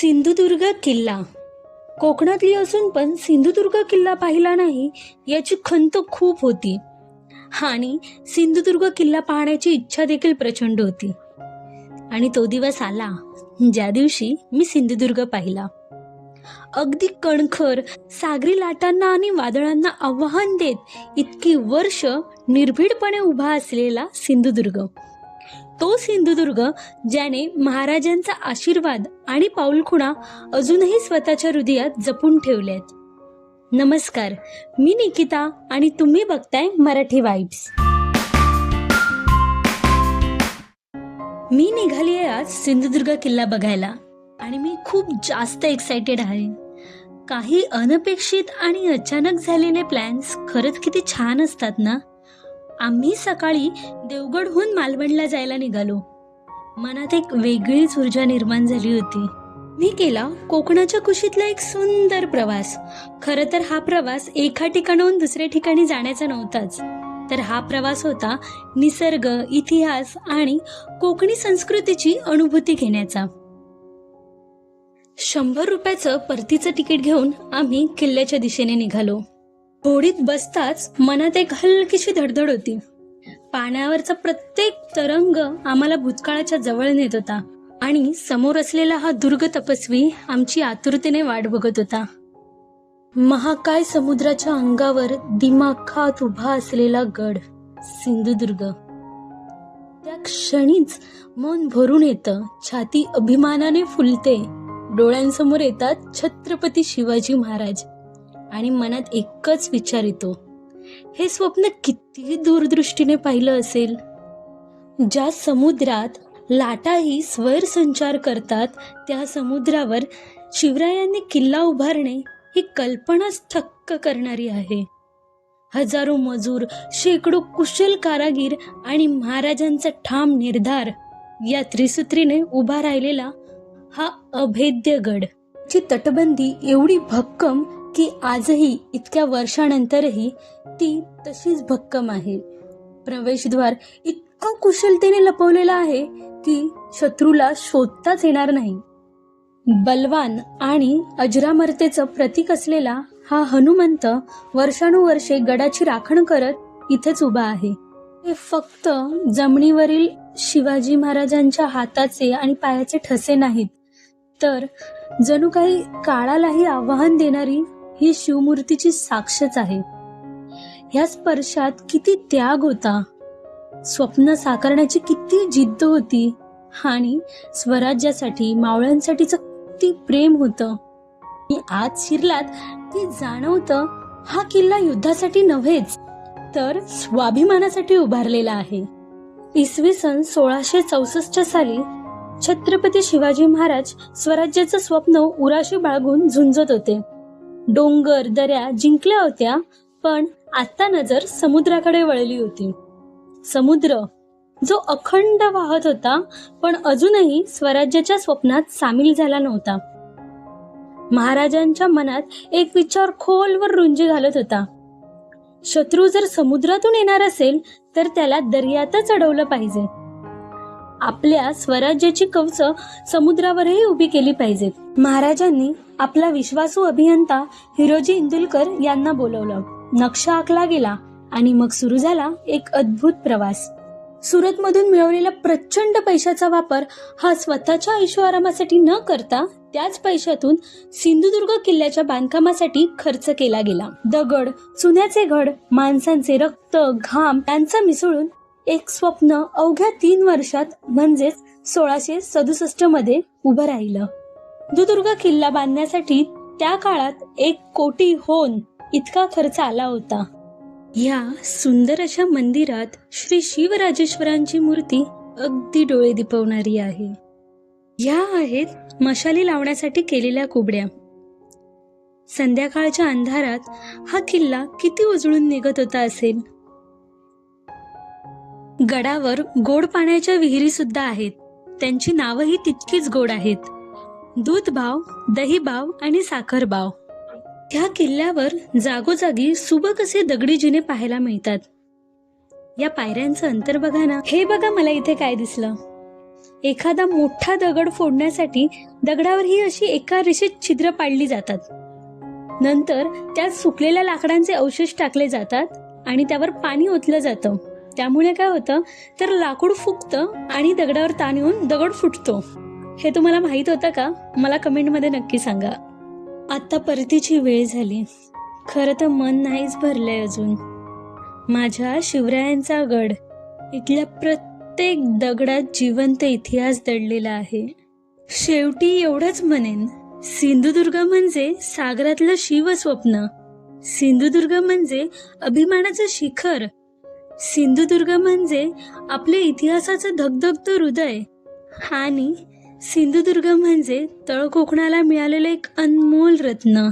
सिंधुदुर्ग किल्ला. कोकणातली असून पण सिंधुदुर्ग किल्ला पाहिला नाही याची खंत खूप होती. आणि सिंधुदुर्ग किल्ला पाहण्याची इच्छा देखील प्रचंड होती. आणि तो दिवस आला ज्या दिवशी मी सिंधुदुर्ग पाहिला. अगदी कणखर सागरी लाटांना आणि वादळांना आव्हान देत इतकी वर्ष निर्भीडपणे उभा असलेला सिंधुदुर्ग. तो सिंधुदुर्ग ज्याने महाराजांचा आशीर्वाद आणि पाऊलखुणा अजूनही स्वतःच्या हृदयात जपून ठेवल्यात नमस्कार मी निकिता आणि तुम्ही बघताय मराठी वाईब्स. मी निघाली आहे आज सिंधुदुर्ग किल्ला बघायला आणि मी खूप जास्त एक्सायटेड आहे. काही अनपेक्षित आणि अचानक झालेले प्लॅन्स खरंच किती छान असतात ना? आम्ही सकाळी देवगडहून मालवणला जायला निघालो. मनात एक वेगळीच ऊर्जा निर्माण झाली होती. मी केला कोकणाच्या कुशीतला एक सुंदर प्रवास. खरं तर हा प्रवास एका ठिकाणाहून दुसऱ्या ठिकाणी जाण्याचा नव्हताच. तर हा प्रवास होता निसर्ग इतिहास आणि कोकणी संस्कृतीची अनुभूती घेण्याचा. शंभर रुपयाचं परतीचं तिकीट घेऊन आम्ही किल्ल्याच्या दिशेने निघालो. होडीत बसताच मनात एक हलकीशी धडधड होती. पाण्यावरचा प्रत्येक तरंग आम्हाला भूतकाळाच्या जवळ नेत होता आणि समोर असलेला हा दुर्ग तपस्वी आमची आतुरतेने वाट बघत होता. महाकाय समुद्राच्या अंगावर दिमाखात उभा असलेला गड सिंधुदुर्ग. त्या क्षणीच मन भरून येतं छाती अभिमानाने फुलते. डोळ्यांसमोर येतात छत्रपती शिवाजी महाराज. आणि मनात एकच विचार येतो. हे स्वप्न किती दूरदृष्टीने पाहिलं असेल ज्या समुद्रात लाटाही स्वर संचार करतात त्या समुद्रावर शिवरायांनी किल्ला उभारणे ही कल्पनाच थक्क करणारी आहे. हजारो मजूर शेकडो कुशल कारागीर आणि महाराजांचा ठाम निर्धार या त्रिसूत्रीने उभा राहिलेला हा अभेद्य गड ची तटबंदी एवढी भक्कम की आजही इतक्या वर्षानंतरही ती तशीच भक्कम आहे. प्रवेशद्वार इतकं कुशलतेने लपवलेलं आहे की शत्रूला शोधताच येणार नाही. बलवान आणि अजरामरतेचं प्रतीक असलेला हा हनुमंत वर्षानुवर्षे गडाची राखण करत इथेच उभा आहे. हे फक्त जमिनीवरील शिवाजी महाराजांच्या हाताचे आणि पायाचे ठसे नाहीत. तर जणू काही काळालाही आव्हान देणारी ही शिवमूर्तीची साक्षच आहे. ह्या स्पर्शात किती त्याग होता. स्वप्न साकारण्याची किती जिद्द होती. आणि स्वराज्यासाठी मावळ्यांसाठीच किती प्रेम होतं. मी आज शिरलात ते जाणवतं हा किल्ला युद्धासाठी नव्हेच तर स्वाभिमानासाठी उभारलेला आहे. इसवी सन सोळाशे चौसष्टच्या साली छत्रपती शिवाजी महाराज स्वराज्याचं स्वप्न उराशी बाळगून झुंजत होते. डोंगर दऱ्या जिंकल्या होत्या पण आता नजर समुद्राकडे वळली होती. समुद्र जो अखंड वाहत होता पण अजूनही स्वराज्याच्या स्वप्नात सामील झाला नव्हता. महाराजांच्या मनात एक विचार खोलवर रुंजी घालत होता. शत्रू जर समुद्रातून येणार असेल तर त्याला दर्यातच अडवलं पाहिजे. आपल्या स्वराज्याची कवच समुद्रावरही उभी केली पाहिजेत महाराजांनी आपला विश्वासू अभियंता हिरोजी इंदुलकर यांना बोलवलं. नक्षा आखला गेला आणि मग सुरू झाला एक अद्भुत प्रवास. सुरतमधून मिळवलेला प्रचंड पैशाचा वापर हा स्वतःच्या ऐशोआरामासाठी न करता त्याच पैशातून सिंधुदुर्ग किल्ल्याच्या बांधकामासाठी खर्च केला गेला. दगड चुन्याचे घड माणसांचे रक्त घाम यांचं मिसळून एक स्वप्न अवघ्या तीन वर्षात म्हणजेच सोळाशे सदुसष्टमध्ये उभं राहिलं. दुदुर्ग किल्ला बांधण्यासाठी त्या काळात एक कोटी होन इतका खर्च आला होता. या सुंदर अशा मंदिरात श्री शिवराजेश्वरांची मूर्ती अगदी डोळे दिपवणारी आहे. या आहेत मशाली लावण्यासाठी केलेल्या कुबड्या. संध्याकाळच्या अंधारात हा किल्ला किती उजळून निघत होता असेल? गडावर गोड पाण्याच्या विहिरी सुद्धा आहेत. त्यांची नावही तितकीच गोड आहेत. दूध भाव दही भाव आणि साखर भाव ह्या किल्ल्यावर जागोजागी सुबक असे दगडी जिने पाहायला मिळतात. या पायऱ्यांचं अंतर बघा ना. हे बघा मला इथे काय दिसलं. एखादा मोठा दगड फोडण्यासाठी दगडावर ही अशी एका रेषेत छिद्र पाडली जातात. नंतर त्यात सुकलेल्या लाकडांचे अवशेष टाकले जातात आणि त्यावर पाणी ओतलं जातं. त्यामुळे काय होतं तर लाकूड फुगतं आणि दगडावर ताण येऊन दगड फुटतो. हे तुम्हाला माहीत होतं का? मला कमेंटमध्ये नक्की सांगा. आत्ता परतीची वेळ झाली. खरं तर मन नाहीच भरलंय अजून. माझ्या शिवरायांचा गड इथल्या प्रत्येक दगडात जिवंत इतिहास दडलेला आहे. शेवटी एवढंच म्हणेन सिंधुदुर्ग म्हणजे सागरातलं शिवस्वप्न. सिंधुदुर्ग म्हणजे अभिमानाचं शिखर. सिंधुदुर्ग म्हणजे आपल्या इतिहासाचं धगधगतं हृदय. आणि सिंधुदुर्ग म्हणजे तळ कोकणाला मिळालेलं एक अनमोल रत्न.